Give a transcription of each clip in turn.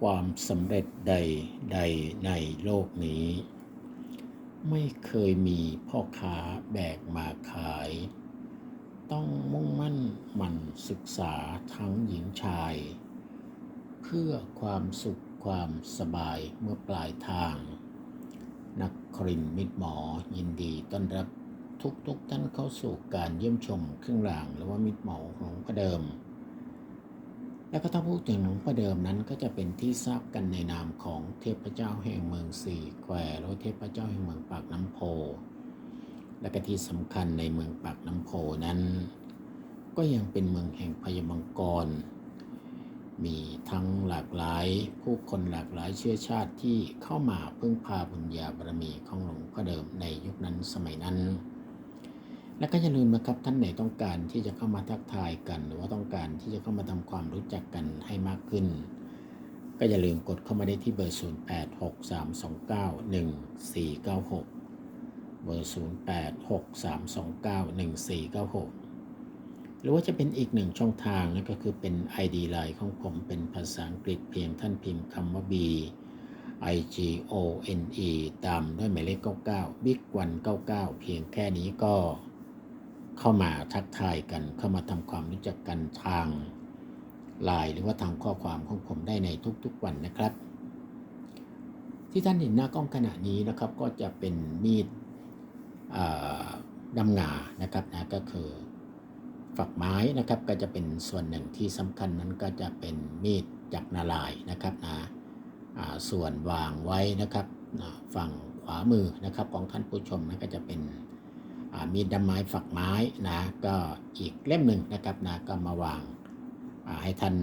ความสำเร็จใดใดในโลกนี้ ไม่เคยมีพ่อค้าแบกมาขาย ต้องมุ่งมั่นหมั่นศึกษาทั้งหญิงชาย เพื่อความสุขความสบายเมื่อปลายทาง นักครินมิตรหมอยินดีต้อนรับทุกทุกๆท่านเข้าสู่การเยี่ยมชมเครื่องรางหรือว่ามิตรหมอของพระเดิม แล้วก็ถ้าพูดถึงหลวงพ่อเดิมนั้นก็จะเป็นที่ทราบกันในนามของเทพเจ้าแห่งเมืองสี่แควหรือเทพเจ้าแห่งเมืองปากน้ำโพ และก็ที่สำคัญในเมืองปากน้ำโพนั้น ก็ยังเป็นเมืองแห่งพยมังกร มีทั้งหลากหลายผู้คนหลากหลายเชื้อชาติที่เข้ามาพึ่งพาบุญญาบารมีของหลวงพ่อเดิมในยุคนั้นสมัยนั้น และก็อย่าลืมนะครับท่านไหนต้องการที่จะเข้ามาทักทายกัน หรือว่าต้องการที่จะเข้ามาทำความรู้จักกันให้มากขึ้น ก็อย่าลืมกดเข้ามาได้ที่เบอร์ 0863291496 เบอร์ 0863291496 หรือว่าจะเป็นอีกหนึ่งช่องทางนั่นก็คือเป็น ID Line ของผมเป็นภาษาอังกฤษเพียงท่านพิมพ์คำว่า B I G O N E ตามด้วยหมายเลข 99 Big 199 เพียงแค่นี้ก็ เข้ามาทักทายกัน เข้ามาทำความรู้จักกันทางไลน์หรือว่าทางข้อความของผมได้ในทุกๆวันนะครับ ที่ท่านเห็นหน้ากล้องขณะนี้นะครับก็จะเป็นมีดดำงานะครับนะก็คือฝักไม้นะครับก็จะเป็นส่วนหนึ่งที่สำคัญนั้นก็จะเป็นมีดจากนาลายนะครับนะส่วนวางไว้นะครับฝั่งขวามือนะครับของท่านผู้ชมนะก็จะเป็น มีดำไม้ฝักไม้นะก็อีกเล่มหนึ่งนะครับนะก็มาวางาให้ท่าน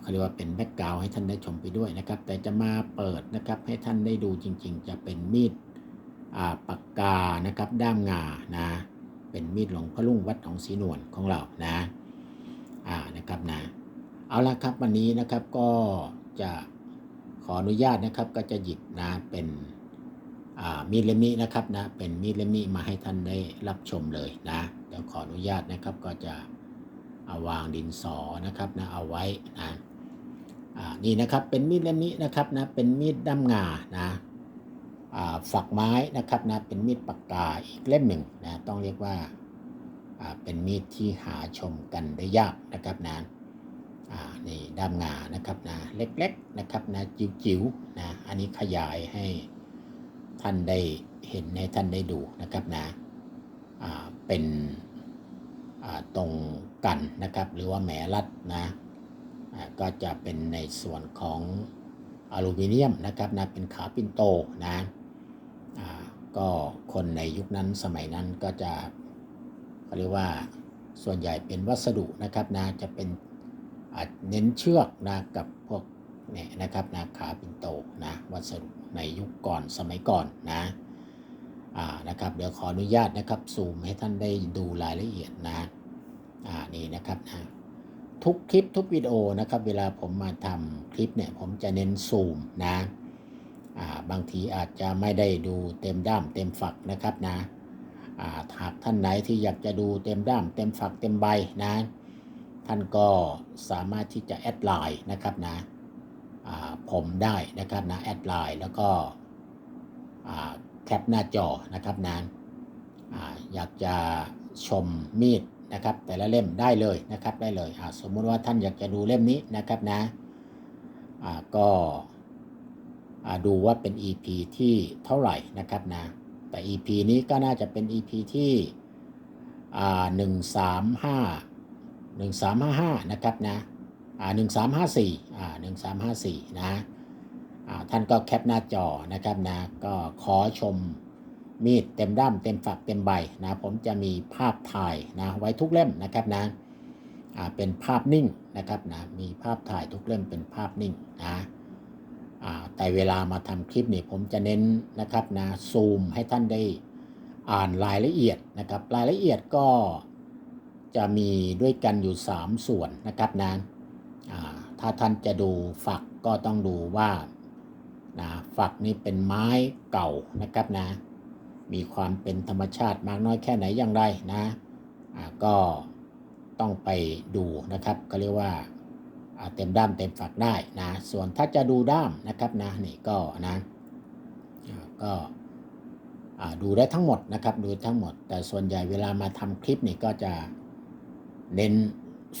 เขาเรียกว่าเป็นแบ็กกราวให้ท่านได้ชมไปด้วยนะครับ แต่จะมาเปิดนะครับให้ท่านได้ดูจริง ๆ จะเป็นมีดปากกานะครับด้ามงานะเป็นมีดหลวงพ่อลุงวัดหนองสีนวลของเรานะอ่านะครับนะเอาละครับวันนี้นะครับก็จะขออนุญาตนะครับก็จะหยิบนะเป็น มีดเล่มนี้นะครับนะเป็นมีดเล่มนี้มาให้ท่านได้รับชมเลยนะเดี๋ยวขออนุญาตนะครับก็จะเอาวางดินสอนะครับนะเอาไว้นะอ่านี่นะครับเป็นมีดเล่มนี้นะครับนะเป็นมีดด้ามงานะอ่าฝักไม้นะครับนะเป็นมีดปากกาอีกเล่มหนึ่งนะต้องเรียกว่าอ่าเป็นมีดที่หาชมกันได้ยากนะครับนะอ่านี่ด้ามงานะครับนะเล็กๆนะครับนะจิ๋วๆนะอันนี้ขยายให้ ท่านได้เห็นให้ท่านได้ดูนะครับนะเป็นตรงกันนะครับ หรือว่าแหมรัดนะก็จะเป็นในส่วนของอลูมิเนียมนะครับนะเป็นขาปินโตนะก็คนในยุคนั้นสมัยนั้นก็จะเขาเรียกว่าส่วนใหญ่เป็นวัสดุนะครับนะจะเป็นเน้นเชือกนะกับพวก เนี่ยนะครับนะขาปินโตนะวัสดุในยุคก่อนสมัยก่อนนะอ่านะครับเดี๋ยวขออนุญาตนะครับซูมให้ท่านได้ดูรายละเอียดนะอ่านี่นะครับนะทุกคลิปทุกวิดีโอนะครับ เวลาผมมาทำคลิปเนี่ยผมจะเน้นซูมนะอ่าบางทีอาจจะไม่ได้ดูเต็มด้ามเต็มฝักนะครับนะอ่าหากท่านไหนที่อยากจะดูเต็มด้ามเต็มฝักเต็มใบนะ ท่านก็สามารถที่จะแอดไลน์นะครับนะ ผมได้นะครับนะแอดไลน์แล้วก็แคปหน้าจอนะครับนะอาอยากจะชมมีดนะครับ แต่ละเล่มได้เลยนะครับได้เลยสมมุติว่าท่านอยากจะดูเล่มนี้นะครับนะอ่าก็ดูว่าเป็น EP ที่เท่าไหร่นะครับนะแต่ EP นี้ก็น่าจะเป็น EP ที่อ่หนึ่งสามห้าหนึ่งสามห้าห้านะครับนะ อ่าหนึ่งสามห้าสี่อ่าหนึ่งสามห้าสี่นะอ่าท่านก็แคปหน้าจอนะครับนะก็ขอชมมีดเต็มด้ามเต็มฝักเต็มใบนะผมจะมีภาพถ่ายนะไว้ทุกเล่มนะครับนะอ่าเป็นภาพนิ่งนะครับนะมีภาพถ่ายทุกเล่มเป็นภาพนิ่งนะอ่าแต่เวลามาทำคลิปนี่ผมจะเน้นนะครับนะซูมให้ท่านได้อ่านรายละเอียดนะครับ รายละเอียดก็จะมีด้วยกันอยู่ 3 ส่วนนะครับนะ ถ้าท่านจะดูฝักก็ต้องดูว่านะฝักนี่เป็นไม้เก่านะครับนะ มีความเป็นธรรมชาติมากน้อยแค่ไหนอย่างไรนะก็ต้องไปดูนะครับก็เรียกว่าเต็มด้ามเต็มฝักได้นะ ส่วนถ้าจะดูด้ามนะครับนะนี่ก็นะก็ดูได้ทั้งหมดนะครับดูทั้งหมด แต่ส่วนใหญ่เวลามาทำคลิปนี่ก็จะเน้น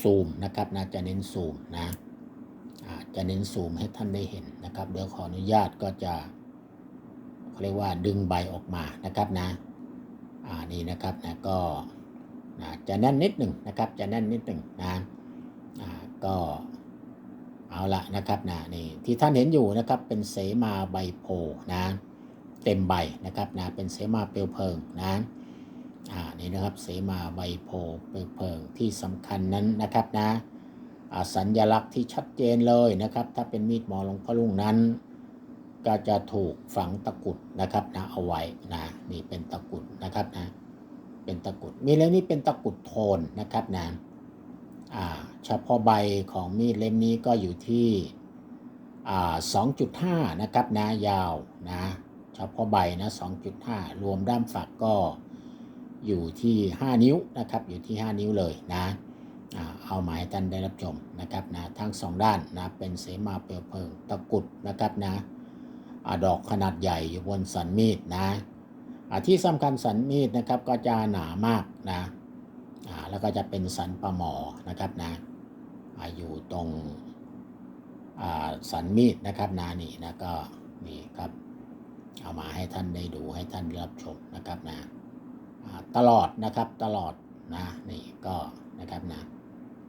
ซูมนะครับนะจะเน้นซูมนะ จะเน้นซูมให้ท่านได้เห็นนะครับ เดี๋ยวขออนุญาตก็จะเขาเรียกว่าดึงใบออกมานะครับนะอ่านี่นะครับนะก็นะจะแน่นนิดหนึ่งนะครับ จะแน่นนิดหนึ่งนะอ่าก็เอาละนะครับนะนี่ที่ท่านเห็นอยู่นะครับเป็นเสมาใบโพนะเต็มใบนะครับนะเป็นเสมาเปลวเพลิงนะอ่านี่นะครับเสมาใบโพเปลวเพลิงที่สำคัญนั้นนะครับนะ สัญลักษณ์ที่ชัดเจนเลยนะครับ ถ้าเป็นมีดหมอหลวงพ่อลุงนั้น ก็จะถูกฝังตะกุดนะครับนะเอาไว้นะนี่เป็นตะกุดนะครับนะเป็นตะกุดมีเล่มนี้เป็นตะกุดโทนนะครับนะอ่าเฉพาะใบของมีดเล่มนี้ก็อยู่ที่อ่า2.5นะครับนะยาวนะเฉพาะใบนะ2.5รวมด้ามฝักก็อยู่ที่5นิ้วนะครับอยู่ที่5นิ้วเลยนะ เอาหมายท่านได้รับชมนะครับนะทั้งสองด้านนะเป็นเสมาเปลวเพลิงตะกุดนะครับนะอดอกขนาดใหญ่อยู่บนสันมีดนะที่สำคัญสันมีดนะครับก็จะหนามากนะแล้วก็จะเป็นสันปลาหมอนะครับนะอยู่ตรงอ่าสันมีดนะครับนะนี่นะก็นี่ครับเอามาให้ท่านได้ดูให้ท่านได้รับชมนะครับนะตลอดนะครับตลอดนะนี่ก็นะครับนะ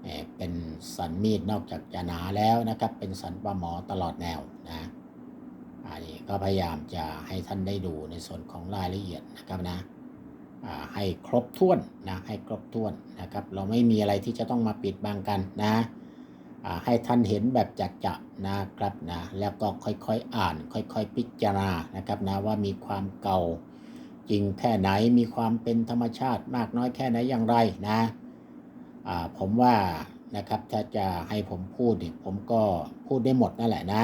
เออเป็นสันมีดนอกจากจะหนาแล้วนะครับ เป็นสันปลาหมอตลอดแนวนะอันนี้ก็พยายามจะให้ท่านได้ดูในส่วนของรายละเอียดนะครับนะอ่าให้ครบถ้วนนะให้ครบถ้วนนะครับ เราไม่มีอะไรที่จะต้องมาปิดบังกันนะอ่าให้ท่านเห็นแบบจัดจะนะครับนะแล้วก็ค่อยๆอ่าน ค่อยๆพิจารณานะครับนะว่ามีความเก่าจริงแค่ไหนมีความเป็นธรรมชาติมากน้อยแค่ไหนอย่างไรนะ ผมว่านะครับถ้าจะให้ผมพูดเนี่ยผมก็พูดได้หมดนั่นแหละนะ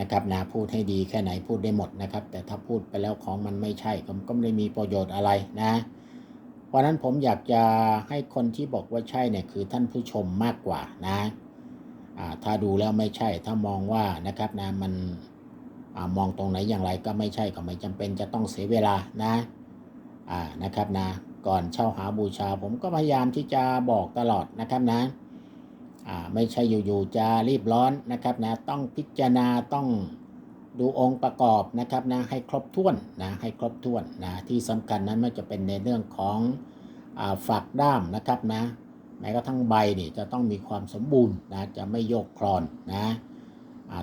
นะครับนะพูดให้ดีแค่ไหนพูดได้หมดนะครับ แต่ถ้าพูดไปแล้วของมันไม่ใช่ก็ก็ไม่ได้มีประโยชน์อะไรนะ เพราะนั้นผมอยากจะให้คนที่บอกว่าใช่เนี่ยคือท่านผู้ชมมากกว่านะถ้าดูแล้วไม่ใช่ถ้ามองว่านะครับนะมันอมองตรงไหนอย่างไรก็ไม่ใช่ก็ไม่จำเป็นจะต้องเสียเวลานะนะครับนะ ก่อนเช่าหาบูชา ผมก็พยายามที่จะบอกตลอดนะครับนะไม่ใช่อยู่ๆจะรีบร้อนนะครับนะต้องพิจารณาต้องดูองค์ประกอบนะครับนะให้ครบถ้วนนะให้ครบถ้วนนะที่สำคัญนั้นไม่จะเป็นในเรื่องของอฝักด้ามนะครับนะแม้กระทั่งใบนี่จะต้องมีความสมบูรณ์นะจะไม่โยกคลอนนะ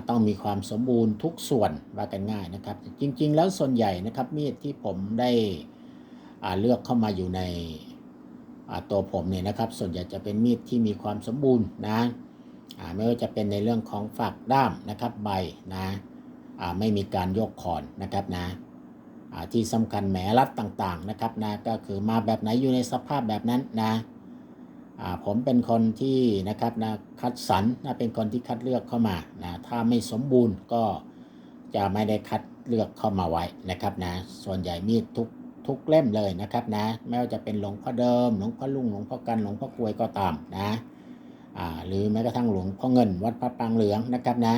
ต้องมีความสมบูรณ์ทุกส่วนว่ากันง่ายนะครับ จริง ๆ แล้วส่วนใหญ่นะครับมีดที่ผมได้ เลือกเข้ามาอยู่ในตัวผมเนี่ยนะครับ ส่วนใหญ่จะเป็นมีดที่มีความสมบูรณ์นะไม่ว่าจะเป็นในเรื่องของฝักด้ามนะครับใบนะไม่มีการโยกคอนนะครับนะที่สำคัญแหมรัดต่างๆนะครับนะก็คือมาแบบไหนอยู่ในสภาพแบบนั้นนะผมเป็นคนที่นะครับนะคัดสรรนะเป็นคนที่คัดเลือกเข้ามานะถ้าไม่สมบูรณ์ก็จะไม่ได้คัดเลือกเข้ามาไว้นะครับนะส่วนใหญ่มีดทุก ทุกเล่มเลยนะครับนะ ไม่ว่าจะเป็นหลวงพ่อเดิม หลวงพ่อลุงหลวงพ่อกันหลวงพ่อกลวยก็ตามนะอ่าหรือแม้กระทั่งหลวงพ่อเงินวัดพระปางเหลืองนะครับนะ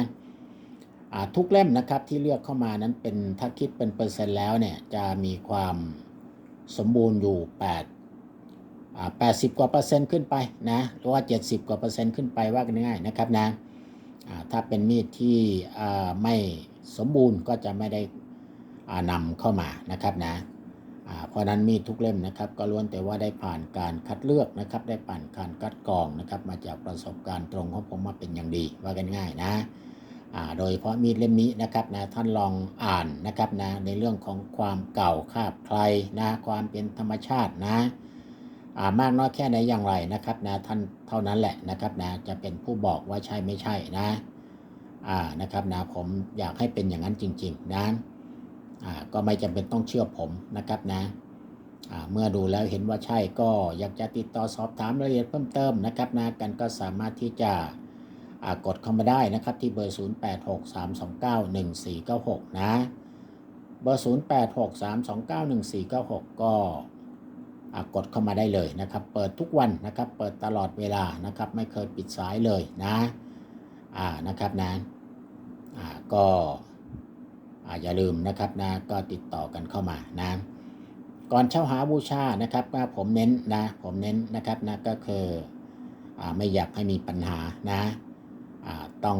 อ่าทุกเล่มนะครับที่เลือกเข้ามานั้นเป็นถ้าคิดเป็นเปอร์เซ็นต์แล้วเนี่ยจะมีความสมบูรณ์อยู่8อ่า80 กว่าเปอร์เซ็นต์ขึ้นไปนะหรือว่า 70 กว่าเปอร์เซ็นต์ขึ้นไปว่ากันง่ายนะครับนะอ่าถ้าเป็นมีดที่อ่าไม่สมบูรณ์ก็จะไม่ได้อ่านำเข้ามานะครับนะ เพราะนั้นมีดทุกเล่มนะครับ ก็ล้วนแต่ว่าได้ผ่านการคัดเลือกนะครับ ได้ผ่านการคัดกรองนะครับ มาจากประสบการณ์ตรงของผมมาเป็นอย่างดีว่ากันง่ายนะโดยเฉพาะมีดเล่มนี้นะครับนะท่านลองอ่านนะครับนะในเรื่องของความเก่าคาบใครนะความเป็นธรรมชาตินะามากน้อยแค่ไหนอย่างไรนะครับนะท่านเท่านั้นแหละนะครับนะจะเป็นผู้บอกว่าใช่ไม่ใช่นะนะครับนะผมอยากให้เป็นอย่างนั้นจริง ๆ นะ ก็ไม่จำเป็นต้องเชื่อผมนะครับนะเมื่อดูแล้วเห็นว่าใช่ก็อยากจะติดต่อสอบถามรายละเอียดเพิ่มเติมนะครับนะกันก็สามารถที่จะกดเข้ามาได้นะครับที่เบอร์ 0863291496 นะเบอร์ 0863291496 ก็อ่ากดเข้ามาได้เลยนะครับ เปิดทุกวันนะครับ เปิดตลอดเวลานะครับ ไม่เคยปิดสายเลยนะ อ่า นะครับนะ อ่า ก็ อย่าลืมนะครับนะก็ติดต่อกันเข้ามานะก่อนเช่าหาบูชานะครับก็ผมเน้นนะผมเน้นนะครับนะก็คืออไม่อยากให้มีปัญหานะต้อง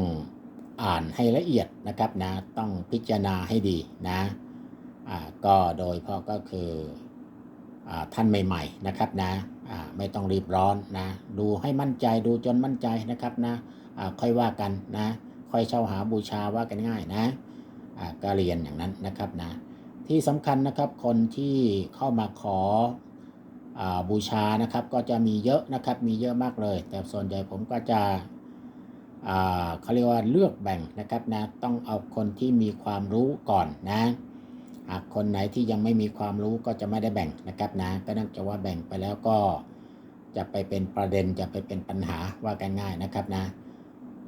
อ่านให้ละเอียดนะครับนะต้องพิจารณาให้ดีนะก็โดยพราะก็คืออท่านใหม่ ๆนะครับนะอ่าไม่ต้องรีบร้อนนะดูให้มั่นใจดูจนมั่นใจนะครับนะอ่าค่อยว่ากันนะค่อยเช่าหาบูชาว่ากันง่ายนะ อ่าก็เรียนอย่างนั้นนะครับนะที่สำคัญนะครับคนที่เข้ามาขออบูชานะครับ ก็จะมีเยอะนะครับมีเยอะมากเลย แต่ส่วนใหญ่ผมก็จะอ่าเขาเรียกว่าเลือกแบ่งนะครับนะต้องเอาคนที่มีความรู้ก่อนนะหากคนไหนที่ยังไม่มีความรู้ก็จะไม่ได้แบ่งนะครับนะก็นั่นจะว่าแบ่งไปแล้วก็จะไปเป็นประเด็นจะไปเป็นปัญหาว่ากันง่ายนะครับนะ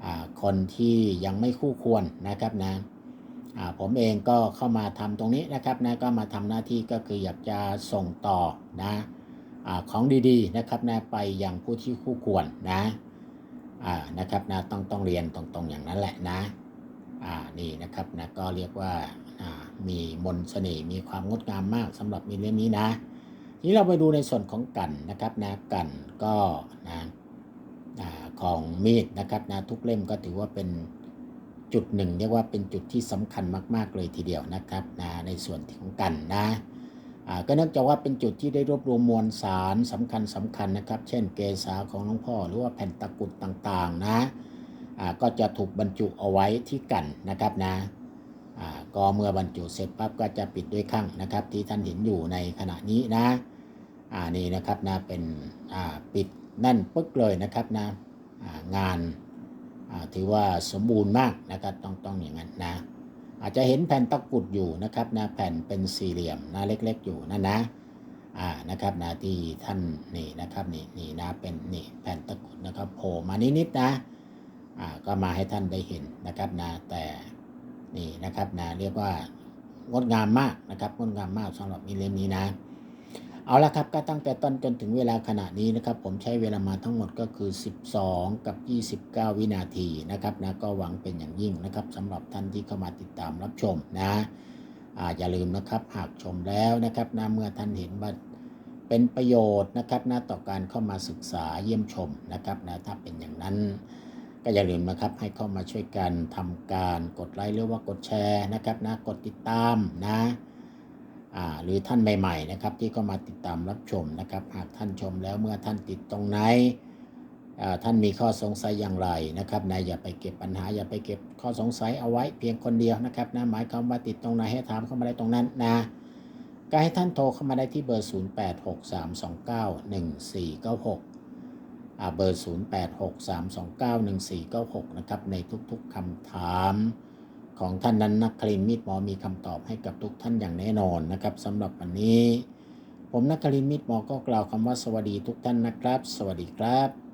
อ่าคนที่ยังไม่คู่ควรนะครับนะ ผมเองก็เข้ามาทำตรงนี้นะครับนะก็มาทำหน้าที่ก็คืออยากจะส่งต่อนะอของดีๆนะครับนะไปยังผู้ที่คู่ควรนะนะครับนะต้องต้องเรียนตรงๆอย่างนั้นแหละนะนี่นะครับนะก็เรียกว่ามีมนต์เสน่ห์มีความงดงามมากสำหรับมีเล่มนี้นะทีนี้เราไปดูในส่วนของกันนะครับนะกันก็นะอ่าของมีดนะครับนะทุกเล่มก็ถือว่าเป็น จุดหนึ่งเรียกว่าเป็นจุดที่สำคัญมาก ๆ เลยทีเดียวนะครับนะในส่วนของกันนะก็เนื่องจากว่าเป็นจุดที่ได้รวบรวมมวลสารสำคัญสำคัญนะครับ เช่นเกษาของหลวงพ่อ หรือว่าแผ่นตะกุดต่างๆนะก็จะถูกบรรจุเอาไว้ที่กันนะครับนะก็เมื่อบรรจุเสร็จปั๊บก็จะปิดด้วยข้างนะครับ ที่ท่านเห็นอยู่ในขณะนี้นะนี่นะครับนะเป็นปิดแน่นปึ๊กเลยนะครับนะงาน ถือว่าสมบูรณ์มากนะครับต้องต้องอย่างนั้นนะอาจจะเห็นแผ่นตะกุดอยู่นะครับนะแผ่นเป็นสี่เหลี่ยมนะเล็ก ๆ อยู่นั่นนะอ่านะครับนะที่ท่านนี่นะครับนี่นี่นะเป็นนี่แผ่นตะกุดนะครับโผล่มานิดๆนะอ่าก็มาให้ท่านได้เห็นนะครับนะแต่นี่นะครับนะเรียกว่างดงามมากนะครับงดงามมากสำหรับมีเล่มนี้นะ เอาละครับก็ตั้งแต่ต้นจนถึงเวลาขณะนี้นะครับ ผมใช้เวลามาทั้งหมดก็คือ 12 กับ 29 วินาทีนะครับนะก็หวังเป็นอย่างยิ่งนะครับสำหรับท่านที่เข้ามาติดตามรับชมนะอ่าอย่าลืมนะครับหากชมแล้วนะครับนะเมื่อท่านเห็นว่าเป็นประโยชน์นะครับนะต่อการเข้ามาศึกษาเยี่ยมชมนะครับนะถ้าเป็นอย่างนั้น ก็อย่าลืมนะครับให้เข้ามาช่วยกันทำการกดไลค์หรือว่ากดแชร์นะครับนะกดติดตามนะ หรือท่านใหม่ๆนะครับที่เข้ามาติดตามรับชมนะครับ หากท่านชมแล้วเมื่อท่านติดตรงไหนท่านมีข้อสงสัยอย่างไรนะครับนะอย่าไปเก็บปัญหาอย่าไปเก็บข้อสงสัยเอาไว้เพียงคนเดียวนะครับนะหมายความว่าติดตรงไหนให้ถามเข้ามาได้ตรงนั้นนะก็ให้ท่านโทรเข้ามาได้ที่เบอร์ 0863291496อ่าเบอร์ 0863291496 นะครับในทุกๆคำถาม ของท่านนั้นนักคลินทร์มีดหมอมีคำตอบให้กับทุกท่านอย่างแน่นอนนะครับสำหรับวันนี้ ผมนักคลินทร์มีดหมอก็กล่าวคำว่าสวัสดีทุกท่านนะครับ สวัสดีครับ